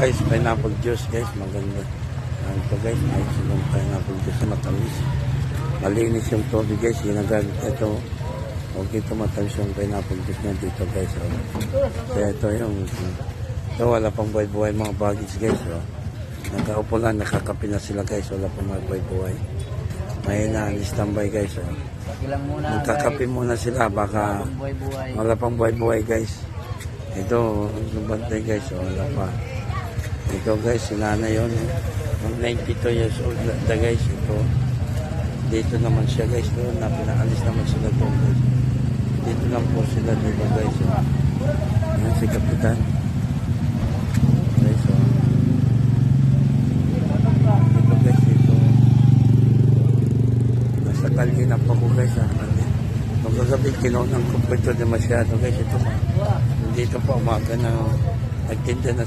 guys, pineapple juice guys, maganda. Ano ito guys, may silang pineapple juice na matamis. Malinis yung tubig guys, ginagamit ito. Huwag ito matamis yung pineapple juice na dito guys. Oh. Kaya ito yung, ito wala pang buhay-buhay mga bagis guys. Oh. Nagkaupo lang, nakakapi na sila guys, wala pang mga buhay-buhay. May na, standby guys. Oh. Magkakapi muna sila, baka wala pang buhay-buhay guys. Ito, yung bantay guys, oh, wala pa. Ito guys, si nanay yun. eh. Mag 92 years old na na, guys. Ito, dito naman siya guys. Doon na pinaalis naman sila doon guys. Dito lang po sila dito guys. Oh. Yan si Kapitan. Oh. Dito guys, dito. Nasa kalye na po ko guys. Ah. Nung kagabi, kinunang ko po ito na masyado guys. Ito, dito po umaga na nagtinda na